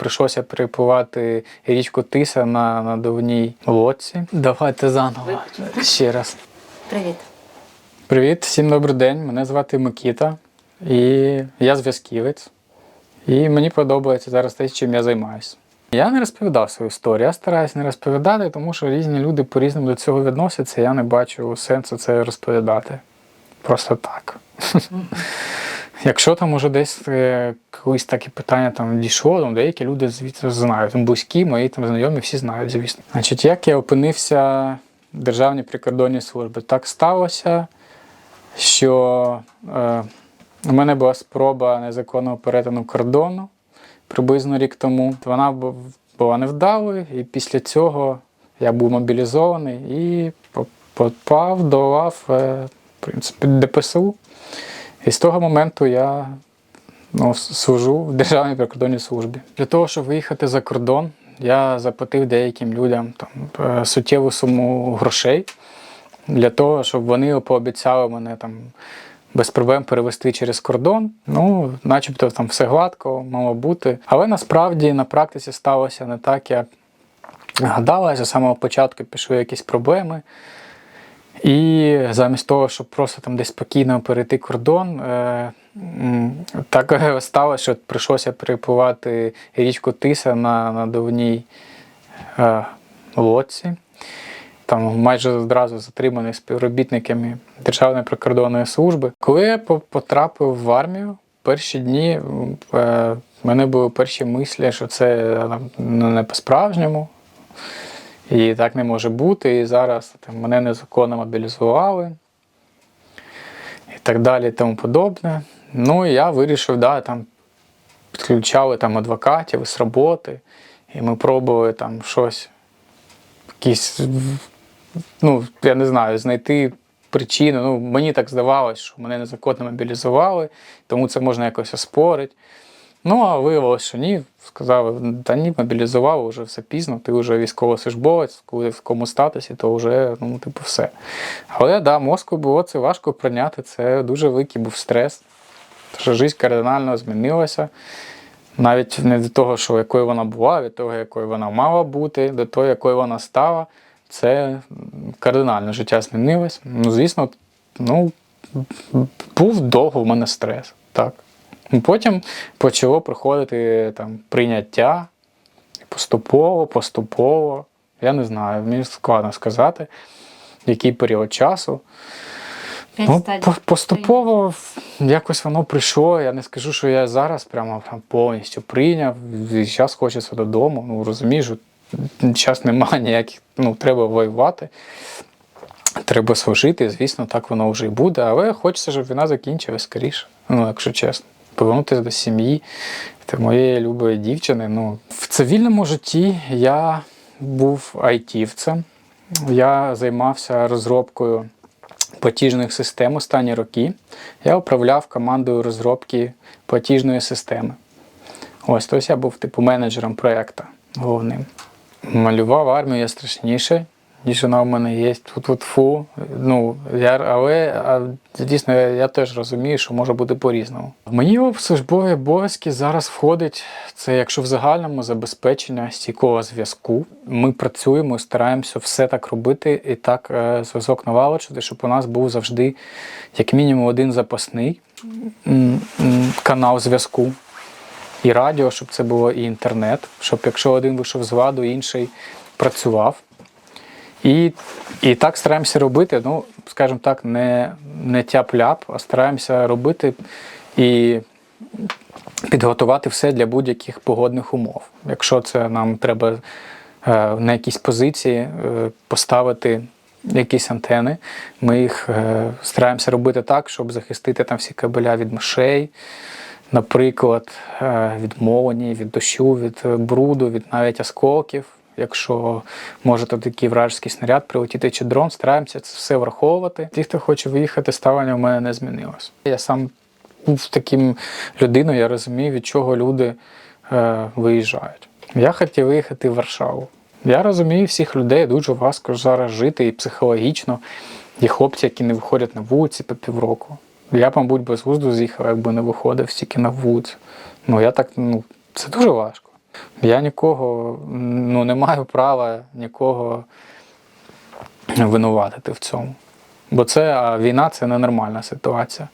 прийшлося перепливати річку Тиса на надувній лодці. Давайте заново ще раз. Привіт. Привіт, всім добрий день. Мене звати Микіта, і я зв'язківець. І мені подобається зараз те, чим я займаюся. Я не розповідав свою історію, я стараюся не розповідати, тому що різні люди по-різному до цього відносяться. Я не бачу сенсу це розповідати. Просто так. Якщо там уже десь е, колись таке питання там дійшло, там деякі люди звідси знають. Там близькі, мої там знайомі, всі знають, звісно. Значить, як я опинився в Державній прикордонній службі? Так сталося, що е, у мене була спроба незаконного перетину кордону приблизно рік тому. Вона була невдалою, і після цього я був мобілізований і попав до лав е, в принципі, ДПСУ. І з того моменту я ну, служу в Державній прикордонній службі. Для того, щоб виїхати за кордон, я заплатив деяким людям там, е, суттєву суму грошей для того, щоб вони пообіцяли мене там без проблем перевести через кордон. Ну, начебто там все гладко, мало бути. Але насправді на практиці сталося не так, як гадалося. З самого початку пішли якісь проблеми. І замість того, щоб просто там десь спокійно перейти кордон, е, так сталося, що прийшлося перепливати річку Тиса на надувній е, лодці. Там майже одразу затриманий співробітниками Державної прикордонної служби. Коли я потрапив в армію, перші дні е, в мене були перші мислі, що це не по-справжньому, і так не може бути. І зараз там, мене незаконно мобілізували і так далі, і тому подобне. Ну і я вирішив, да, там підключали там адвокатів з роботи, і ми пробували там щось, якісь, ну, я не знаю, знайти причину. Ну, мені так здавалося, що мене незаконно мобілізували, тому це можна якось оспорити. Ну, а виявилося, що ні. Сказали, та ні, мобілізували, вже все пізно, ти вже військовослужбовець, коли в такому статусі, то вже, ну, типу, все. Але да, мозку було це важко прийняти, це дуже великий був стрес. Що життя кардинально змінилася. Навіть не від того, що якою вона була, від того, якою вона мала бути, до того, якою вона стала, це кардинально життя змінилось. Ну, звісно, ну, був довго в мене стрес. Так. Потім почало приходити там, прийняття поступово, поступово. Я не знаю, мені складно сказати, який період часу. Ну, поступово якось воно прийшло. Я не скажу, що я зараз прямо повністю прийняв. І зараз хочеться додому. Ну розумієш, зараз немає ніяких, ну треба воювати. Треба служити, звісно, так воно вже і буде, але хочеться, щоб війна закінчилась скоріше. Ну, якщо чесно. Повернутися до сім'ї та моєї любої дівчини. Ну, в цивільному житті я був айтівцем. Я займався розробкою платіжних систем останні роки. Я управляв командою розробки платіжної системи. Ось тобто я був типу менеджером проєкту головним. Малював армію я страшніше, вона в мене є. Тут тут фу. Ну, але а, звісно, я, теж розумію, що може бути по-різному. В службові обов'язки зараз входить це, якщо в загальному забезпечення стійкого зв'язку. Ми працюємо, стараємося все так робити і так е, зв'язок налагоджувати, щоб у нас був завжди як мінімум один запасний канал зв'язку і радіо, щоб це було і інтернет, щоб якщо один вийшов з ладу, інший працював. І, і так стараємося робити, ну, скажімо так, не, не тяп-ляп, а стараємося робити і підготувати все для будь-яких погодних умов. Якщо це нам треба е, на якісь позиції е, поставити якісь антени, ми їх е, стараємося робити так, щоб захистити там всі кабеля від мишей, наприклад, е, від молні, від дощу, від е, бруду, від навіть осколків. Якщо може то такий вражеский снаряд прилетіти чи дрон, стараємося це все враховувати. Ті, хто хоче виїхати, ставлення в мене не змінилось. Я сам був таким людиною, я розумію, від чого люди е, виїжджають. Я хотів виїхати в Варшаву. Я розумію всіх людей, дуже важко зараз жити і психологічно. Є хлопці, які не виходять на вулиці по півроку. Я, мабуть, без глузду з'їхав, якби не виходив стільки на вулицю. Ну, я так, ну, це дуже важко. Я нікого ну, не маю права нікого винуватити в цьому. Бо це війна це ненормальна ситуація.